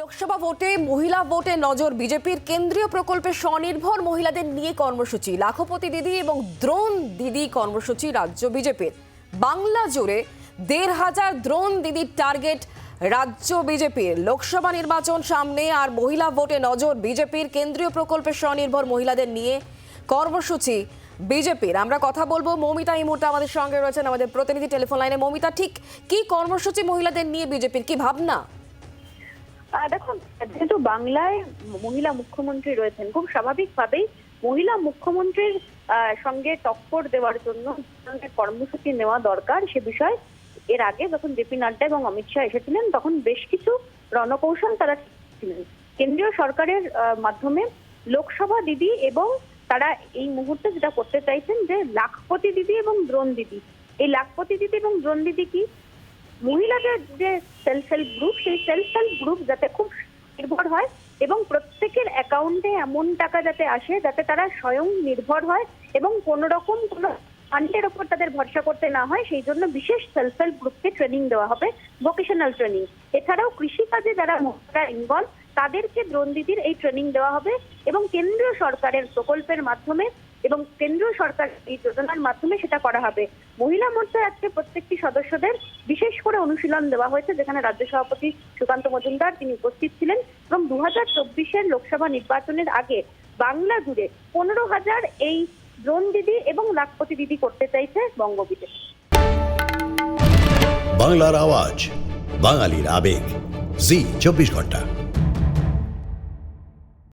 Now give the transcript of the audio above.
লোকসভা ভোটে, মহিলা ভোটে নজর বিজেপির কেন্দ্রীয় প্রকল্পে স্বনির্ভর মহিলাদের নিয়ে কর্মসূচি। লাখপতি দিদি এবং দ্রোণ দিদি কর্মসূচি রাজ্য বিজেপির। বাংলা জুড়ে দেড় হাজার দ্রোণ দিদির টার্গেট রাজ্য বিজেপির। লোকসভা নির্বাচন সামনে আর মহিলা ভোটে নজর বিজেপির কেন্দ্রীয় প্রকল্পে স্বনির্ভর মহিলাদের নিয়ে কর্মসূচি বিজেপির। আমরা কথা বলব মৌমিতা এই মুহূর্তে আমাদের সঙ্গে রয়েছেন আমাদের প্রতিনিধি টেলিফোন লাইনে। মৌমিতা, ঠিক কি কর্মসূচি মহিলাদের নিয়ে বিজেপির কি ভাবনা? দেখুন, যেহেতু বাংলায় মহিলা মুখ্যমন্ত্রী রয়েছেন, খুব স্বাভাবিকভাবেই মহিলা মুখ্যমন্ত্রীর সঙ্গে টক্কর দেওয়ার জন্য কর্মসূচি নেওয়া দরকার সে বিষয়ে। এর আগে যখন জেপি নাড্ডা এবং অমিত শাহ এসেছিলেন, তখন বেশ কিছু রণকৌশল তারা ছিলেন কেন্দ্রীয় সরকারের মাধ্যমে লোকসভা দিদি এবং তারা এই মুহূর্তে যেটা করতে চাইছেন যে লাখপতি দিদি এবং দ্রোণ দিদি। এই লাখপতি দিদি এবং দ্রোণ দিদি কি? মহিলাদের যে সেলফ হেল্প গ্রুপ সেই সেলফ হেল্প গ্রুপ যাতে খুব নির্ভর হয় এবং প্রত্যেকের অ্যাকাউন্টে এমন টাকা যাতে আসে যাতে তারা স্বয়ং নির্ভর হয় এবং কোনো রকম কোনো ফান্ডের ওপর তাদের ভরসা করতে না হয়, সেই জন্য বিশেষ সেলফ হেল্প গ্রুপকে ট্রেনিং দেওয়া হবে ভোকেশনাল ট্রেনিং এছাড়াও কৃষিকাজে যারা মহিলারা ইনভলভ তাদেরকে দ্রোণ দিদির এই ট্রেনিং দেওয়া হবে এবং কেন্দ্রীয় সরকারের প্রকল্পের মাধ্যমে এবং কেন্দ্রীয় সরকার এই যোজনার মাধ্যমে সেটা করা হবে। মহিলা মোর্চার আজকে প্রত্যেকটি সদস্যদের বিশেষ করে অনুশীলন দেওয়া হয়েছে, যেখানে রাজ্য সভাপতি সুকান্ত মজুমদার তিনি উপস্থিত ছিলেন এবং দু হাজার চব্বিশের লোকসভা নির্বাচনের আগে বাংলা জুড়ে পনেরো হাজার এই দ্রোণ দিদি এবং লাখপতি দিদি করতে চাইছে বঙ্গবিজেপি। বাংলার আওয়াজ, বাঙালির আবেগ, জি চব্বিশ ঘণ্টা।